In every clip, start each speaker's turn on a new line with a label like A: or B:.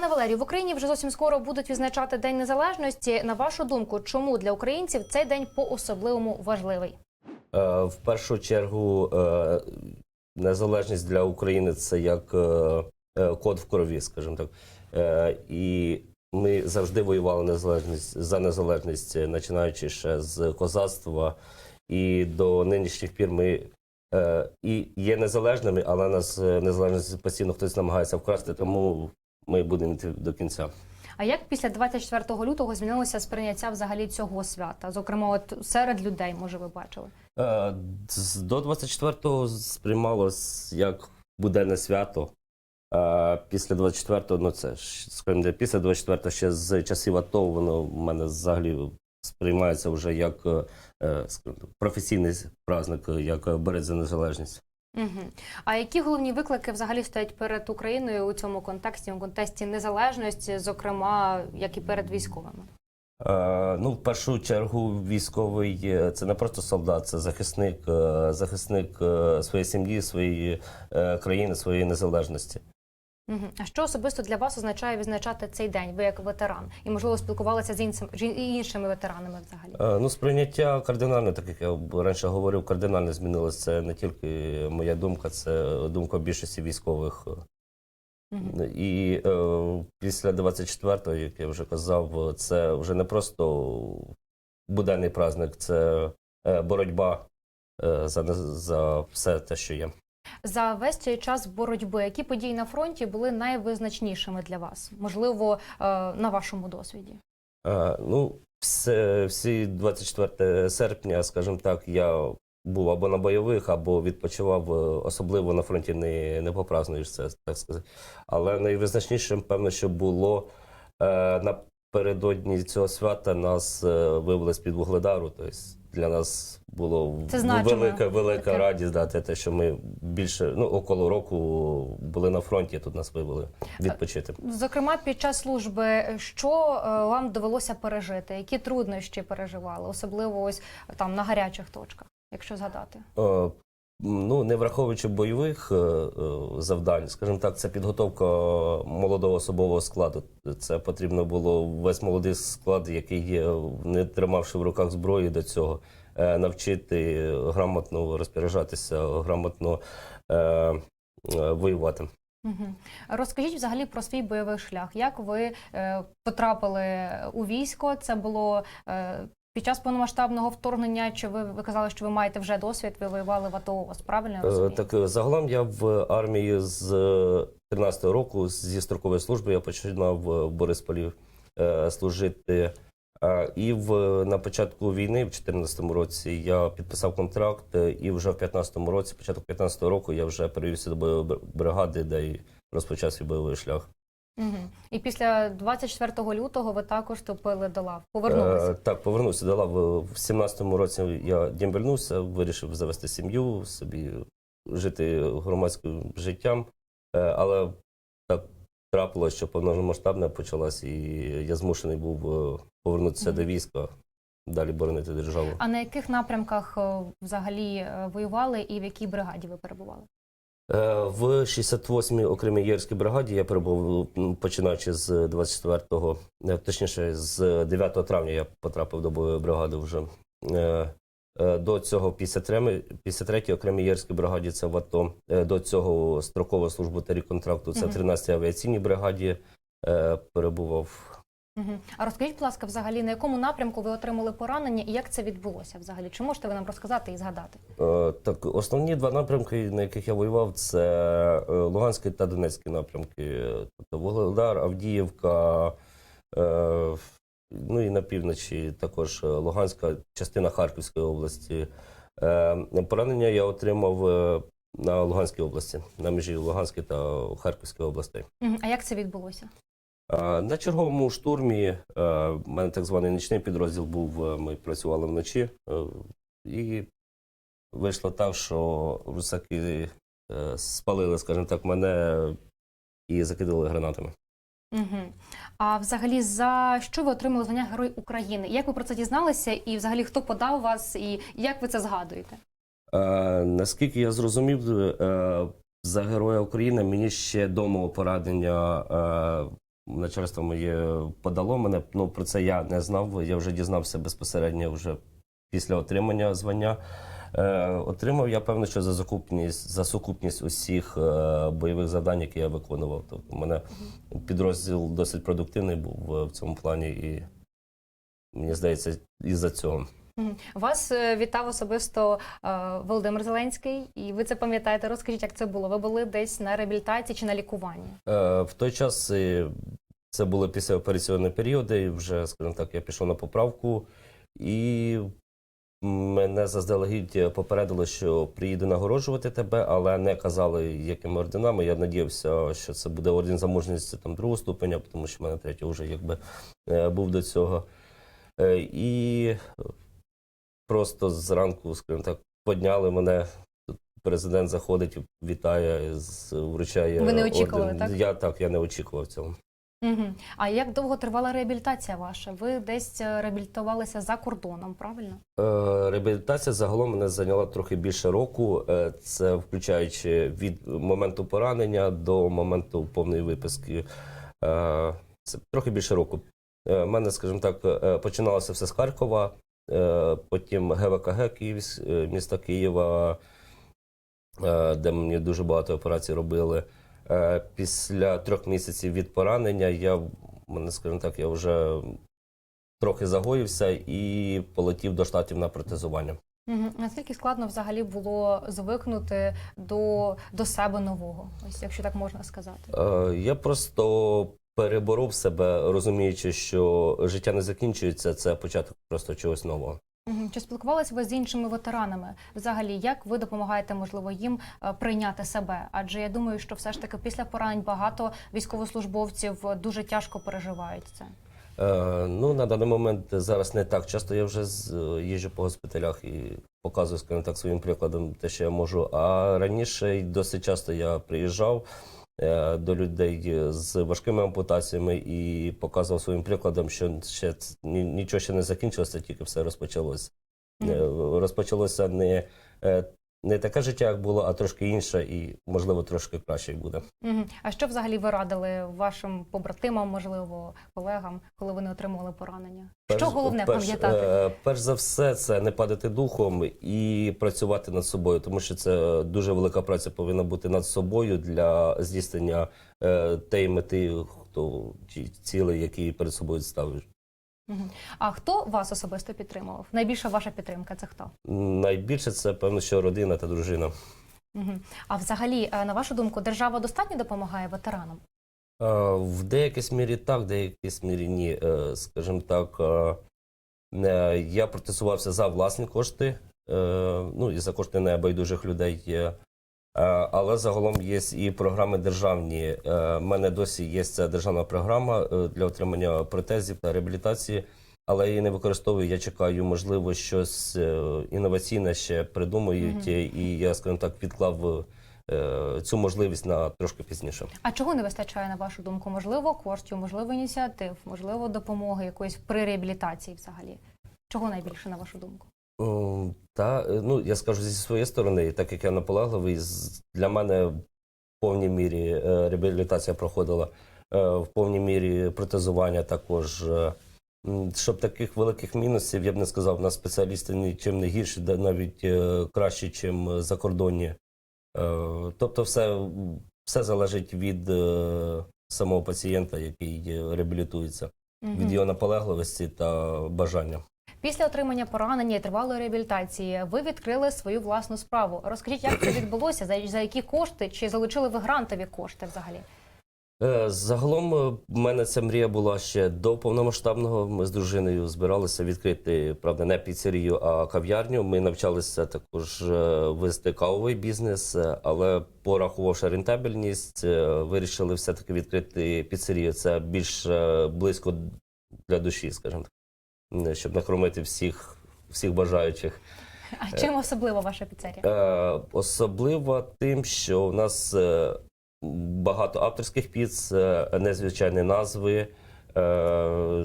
A: Пане Валерію, в Україні вже зовсім скоро будуть відзначати День Незалежності. На вашу думку, чому для українців цей день по-особливому важливий?
B: Е, В першу чергу е, незалежність для України це як е, код в крові, скажімо так. І ми завжди воювали незалежність за незалежність, починаючи ще з козацтва. І до нинішніх пір ми і є незалежними, але нас незалежність постійно хтось намагається вкрасти, тому ми будемо йти до кінця.
A: А як після 24 лютого змінилося сприйняття взагалі цього свята? Зокрема, от серед людей, може, ви бачили?
B: Е, До 24-го сприймалось як буденне свято. А після 24-го, ну це ж, скажімо, де після 24-го ще з часів АТО, воно в мене взагалі сприймається вже як е, е, професійний праздник, як борець незалежність.
A: Угу. А які головні виклики взагалі стоять перед Україною у цьому контексті, у контексті незалежності, зокрема, як і перед військовими?
B: Е, Ну, в першу чергу, військовий е, це не просто солдат, це захисник, е, захисник е, своєї сім'ї, своєї країни, своєї незалежності.
A: А що особисто для вас означає відзначати цей день? Ви як ветеран, і можливо спілкувалися з іншим іншими ветеранами взагалі?
B: Е, Ну, сприйняття кардинальне, так як я раніше говорив, кардинально змінилося. Це не тільки моя думка, це думка більшості військових.
A: Угу.
B: І е, після 24-го, як я вже казав, це вже не просто буденний праздник, це е, боротьба е, за, за все те, що є.
A: За весь цей час боротьби, які події на фронті були найвизначнішими для вас? Можливо, е, на вашому досвіді?
B: Е, Ну, все, всі 24 серпня, скажімо так, я був або на бойових, або відпочивав, е, особливо на фронті не, не попразнуєш це, так сказати. Але найвизначнішим, певно, що було е, напередодні цього свята нас вивели з-під вугледару. Тобто для нас було
A: Це
B: велика, велика
A: таке.
B: радість дати те, що ми більше ну, около року були на фронті, тут нас вивели відпочити.
A: Зокрема, під час служби, що е, вам довелося пережити? Які труднощі переживали, особливо ось там на гарячих точках, якщо згадати?
B: Е, Ну, не враховуючи бойових е, е, завдань, скажімо так, це підготовка молодого особового складу. Це потрібно було весь молодий склад, який є, не тримавши в руках зброї до цього, е, навчити грамотно розпоряджатися, грамотно е, воювати.
A: Розкажіть взагалі про свій бойовий шлях. Як ви е, потрапили у військо? Це було е, під час повномасштабного вторгнення? Чи ви, ви казали, що ви маєте вже досвід? Ви воювали в АТО? Правильно я
B: Е,
A: розумію?
B: Так е, загалом я в армії з 13-го року зі строкової служби я починав в Борисполі е, служити. Е, І в на початку війни, в 2014 році, я підписав контракт, е, і вже в 2015 році, початок 2015 року, я вже перевівся до бойової бригади, де і розпочав свій бойовий шлях.
A: Угу. І після 24 лютого ви також вступили до лав. Повернулися.
B: Е, Так, повернувся до лав. В 17-му році я дембельнувся, вирішив завести сім'ю, собі жити громадським життям. Е, Але так трапилося, що повномасштабна почалась, і я змушений був е, повернутися
A: Мгм.
B: до війська, далі боронити державу.
A: А на яких напрямках е, взагалі е, воювали і в якій бригаді ви перебували?
B: Е, В 68-й окремій єрській бригаді я перебув починаючи з 24-го, е, точніше, з 9 травня я потрапив до бойової бригади вже. Е, До цього 53-й 53-й окремій єрській бригаді це в АТО. До цього строкова служба та контракту це в 13-й авіаційній бригаді перебував.
A: Угу. А розкажіть, будь ласка, взагалі на якому напрямку ви отримали поранення і як це відбулося взагалі? Чи можете ви нам розказати і згадати?
B: Е, Так, основні два напрямки, на яких я воював, це е, Луганський та Донецький напрямки. Тобто Вугледар, Авдіївка, е, ну і на півночі також е, Луганська, частина Харківської області. Е, Поранення я отримав е, на Луганській області, на межі Луганської та Харківської областей.
A: А як це відбулося?
B: Е, На черговому штурмі е, в мене так званий нічний підрозділ був. е, Ми працювали вночі, і вийшло так, що русаки спалили, скажімо так, мене і закидали гранатами.
A: Угу. А взагалі за що ви отримали звання Герой України? Як ви про це дізналися? І взагалі хто подав вас, і як ви це згадуєте?
B: Е, Наскільки я зрозумів, е, за Героя України мені ще до мого поранення е, начальство моє подало мене. Ну про це я не знав. Я вже дізнався безпосередньо вже після отримання звання. Е, отримав я певно, що за закупність за сукупність усіх е, бойових завдань, які я виконував. Тобто, у мене підрозділ досить продуктивний був е, в цьому плані, і мені здається, із-за цього.
A: Вас е, вітав особисто е, Володимир Зеленський, і ви це пам'ятаєте. Розкажіть, як це було? Ви були десь на реабілітації чи на лікуванні?
B: Е, В той час це були післяопераційні періоди, і вже, скажімо так, я пішов на поправку, і мене заздалегідь попередили, що приїду нагороджувати тебе, але не казали, якими орденами. Я надіявся, що це буде орден за мужність там другого ступеня, тому що в мене третій вже якби е, був до цього. Е, І просто зранку, скажімо так, подняли мене. Президент заходить, вітає, вручає.
A: Ви не очікували,
B: орден.
A: так?
B: Я так, я не очікував цього.
A: Угу. А як довго тривала реабілітація ваша? Ви десь е, реабілітувалися за кордоном, правильно?
B: Е, Реабілітація загалом мене зайняла трохи більше року. Е, Це включаючи від моменту поранення до моменту повної виписки. Це трохи більше року. У мене, скажімо так, починалося все з Харкова, потім ГВКГ Київсь, е, міста Києва, де мені дуже багато операцій робили. Е, Після трьох місяців від поранення я, мене, скажімо так, я вже трохи загоївся і полетів до штатів на протезування.
A: Угу. Наскільки складно взагалі було звикнути до, до себе нового, ось якщо так можна сказати?
B: Е, Я просто переборов себе, розуміючи, що життя не закінчується, це початок просто чогось нового.
A: Чи спілкувалися ви з іншими ветеранами? Взагалі, як ви допомагаєте, можливо, їм е, прийняти себе? Адже я думаю, що все ж таки після поранень багато військовослужбовців е, дуже тяжко переживають це.
B: Е, Ну, на даний момент зараз не так часто я вже з- їжджу по госпіталях і показую, скажімо так, своїм прикладом те, що я можу. А раніше досить часто я приїжджав е, до людей з важкими ампутаціями і показував своїм прикладом, що ще нічого ще не закінчилося, тільки все розпочалося.
A: Mm
B: -hmm. Розпочалося не, е, не таке життя, як було, а трошки інше, і можливо трошки краще буде.
A: Угу. А що взагалі ви радили вашим побратимам, можливо, колегам, коли вони отримували поранення? що головне
B: перш,
A: пам'ятати?
B: е, перш за все, це не падати духом і працювати над собою, тому що це дуже велика праця повинна бути над собою для здійснення е, тієї мети, хто ті цілей, які перед собою ставиш.
A: А хто вас особисто підтримував? Найбільша ваша підтримка це хто?
B: Найбільше це певно, що родина та дружина.
A: А взагалі, е, на вашу думку, держава достатньо допомагає ветеранам?
B: Е, В деякійсь мірі так, в деякійсь мірі ні. Е, Скажімо так, я протестувався за власні кошти, ну і за кошти небайдужих людей. Е, Але загалом є і програми державні. У мене досі є ця державна програма е, для отримання протезів та реабілітації, але я її не використовую. Я чекаю, можливо, щось е, інноваційне ще придумають,
A: Мгм.
B: і я, скажімо так, відклав е, цю можливість на трошки пізніше.
A: А чого не вистачає на вашу думку? Можливо, коштів, можливо, ініціатив, можливо, допомоги якоїсь при реабілітації взагалі? Чого найбільше на вашу думку?
B: Та е, ну я скажу зі своєї сторони, так як я наполегливий, для мене в повній мірі е, реабілітація проходила, е, в повній мірі протезування також. Щоб таких великих мінусів, я б не сказав, у нас спеціалісти нічим не гірші, навіть краще, ніж закордонні. Тобто, все, все залежить від самого пацієнта, який реабілітується, від його наполегливості та бажання.
A: Після отримання поранення і тривалої реабілітації ви відкрили свою власну справу. Розкажіть, як це відбулося? За, за які кошти? Чи залучили ви грантові кошти взагалі?
B: Е, Загалом е, в мене ця мрія була ще до повномасштабного. Ми з дружиною збиралися відкрити, правда, не піцерію, а кав'ярню. Ми навчалися також е, вести кавовий бізнес, але порахувавши рентабельність, вирішили все-таки відкрити піцерію. Це більш близько для душі, скажімо так, щоб накормити всіх, всіх бажаючих.
A: А чим особлива ваша піцерія?
B: Е, особливо тим, що у нас е, багато авторських піц, е, незвичайні назви, е,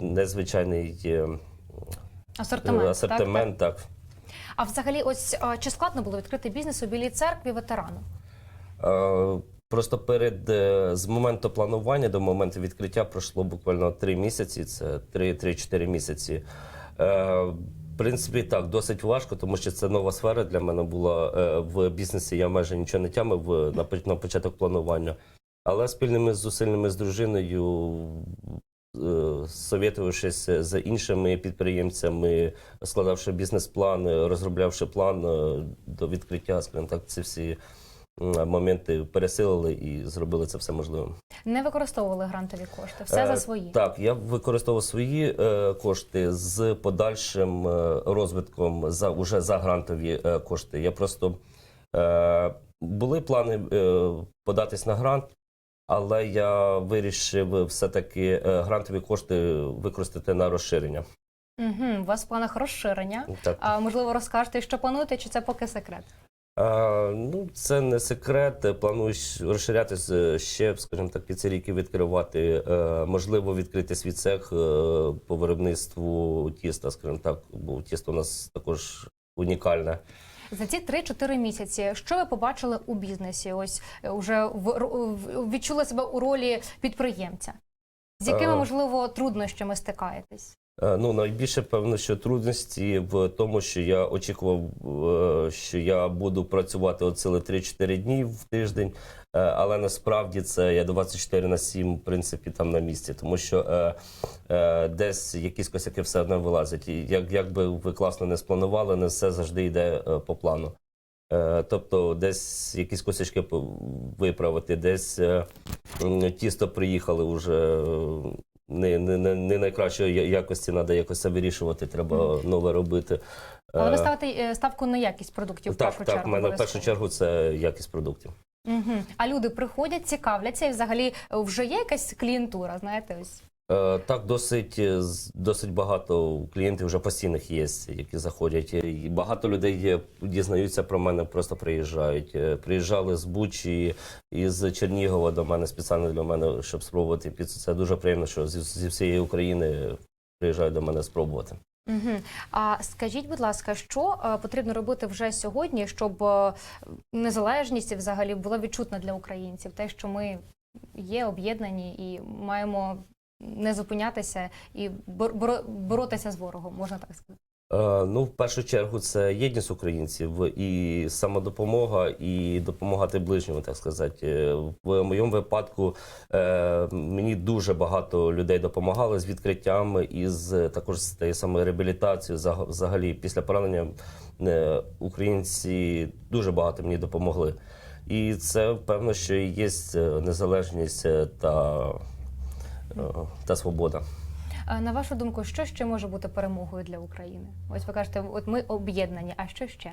B: незвичайний е,
A: Асортимент.
B: асортимент.
A: Так,
B: Так,
A: так. А взагалі, ось чи складно було відкрити бізнес у білій церкві ветерану?
B: Просто перед е, з моменту планування до моменту відкриття пройшло буквально три місяці. Це 3-4 місяці. Е, в принципі, так, досить важко, тому що це нова сфера для мене була е, в бізнесі. Я майже нічого не тямив е, на, початок планування. Але спільними зусиллями з дружиною, совєтувавшись з іншими підприємцями, складавши бізнес-план, розроблявши план до відкриття, скажімо так, ці всі моменти пересилили і зробили це все можливим.
A: Не використовували грантові кошти, все
B: Е,
A: за свої.
B: Так, я використовував свої е, кошти з подальшим е, розвитком за уже за грантові кошти. Я просто були плани податись на грант, але я вирішив все-таки грантові кошти використати на розширення.
A: Угу, у вас в планах розширення.
B: Так.
A: А можливо, розкажете, що плануєте, чи це поки секрет?
B: А, ну, це не секрет. Планую розширятися ще, скажімо так, піцерійки відкривати. Е, можливо, відкрити свій цех е, по виробництву тіста, скажімо так, бо тісто у нас також унікальне.
A: За ці 3-4 місяці, що ви побачили у бізнесі? Ось е, уже в, в- відчули себе у ролі підприємця. З якими, можливо, труднощами стикаєтесь?
B: Е, Ну, найбільше певно, що трудності в тому, що я очікував, е, що я буду працювати от 3-4 дні в тиждень, е, але насправді це я 24 на 7, в принципі, там на місці, тому що десь якісь косяки все одно вилазять. І як, як би ви класно не спланували, не все завжди йде по плану. Тобто десь якісь косячки виправити, десь е, тісто приїхали вже не, не, не, не найкращої якості, треба якось це вирішувати, треба нове робити.
A: Але ви
B: Е,
A: ставите е, ставку на якість продуктів в
B: так,
A: першу
B: так,
A: чергу.
B: в мене в першу чергу це якість продуктів.
A: Угу. А люди приходять, цікавляться, і взагалі вже є якась клієнтура, знаєте, ось.
B: Е, Так, досить, е, досить багато клієнтів вже постійних є, які заходять. І багато людей дізнаються про мене, просто приїжджають. Е, Приїжджали з Бучі із Чернігова до мене спеціально для мене, щоб спробувати піцу. Це дуже приємно, що зі, всієї України приїжджають до мене спробувати.
A: Угу. А скажіть, будь ласка, що е, потрібно робити вже сьогодні, щоб е, незалежність взагалі була відчутна для українців? Те, що ми є об'єднані і маємо не зупинятися і бор- боро- боротися з ворогом, можна так сказати.
B: Е, Ну, в першу чергу, це єдність українців і самодопомога, і допомагати ближньому, так сказати. Е, В моєму випадку е, мені дуже багато людей допомагали з відкриттям і з також з тією самою реабілітацією. Взагалі, після поранення українці дуже багато мені допомогли. І це певно, що є незалежність та, та свобода.
A: На вашу думку, що ще може бути перемогою для України? Ось ви кажете, от ми об'єднані, а що ще?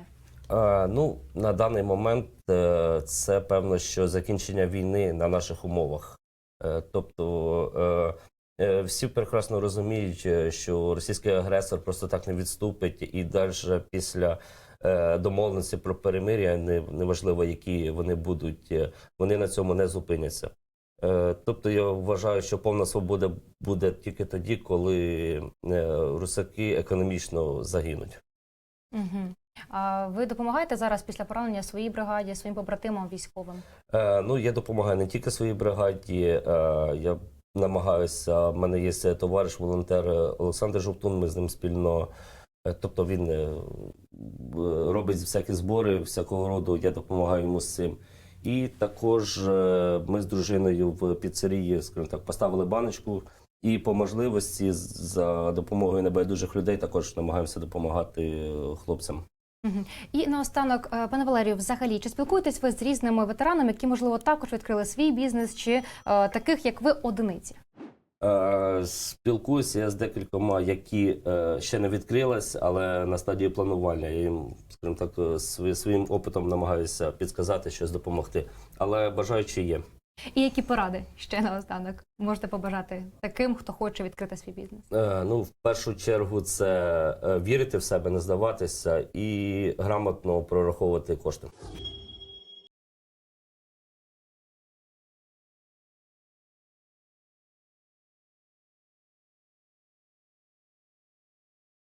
B: Е, Ну, на даний момент е, це певно, що закінчення війни на наших умовах. Е, Тобто е, е, всі прекрасно розуміють, е, що російський агресор просто так не відступить, і далі після е, домовленості про перемир'я, неважливо, які вони будуть, е, вони на цьому не зупиняться. Е, Тобто я вважаю, що повна свобода буде тільки тоді, коли е, русаки економічно загинуть.
A: Угу. А ви допомагаєте зараз після поранення своїй бригаді, своїм побратимам військовим?
B: Е, ну, я допомагаю не тільки своїй бригаді. Е, я намагаюся. в мене є товариш, волонтер Олександр Жовтун. Ми з ним спільно. е, Тобто він робить всякі збори всякого роду. Я допомагаю йому з цим. І також е, ми з дружиною в піцерії, скажімо так, поставили баночку. І по можливості за допомогою небайдужих людей також намагаємося допомагати е, хлопцям.
A: І наостанок, е, пане Валерію, взагалі, чи спілкуєтесь ви з різними ветеранами, які, можливо, також відкрили свій бізнес, чи таких, як ви, одиниці?
B: Е, Спілкуюся я з декількома, які е, ще не відкрились, але на стадії планування. Я їм, скажімо так, е, своїм опитом намагаюся підказати, щось допомогти. Але бажаючі є.
A: І які поради ще наостанок можете побажати таким, хто хоче відкрити свій бізнес?
B: Е, Ну, в першу чергу, це вірити в себе, не здаватися і грамотно прораховувати кошти.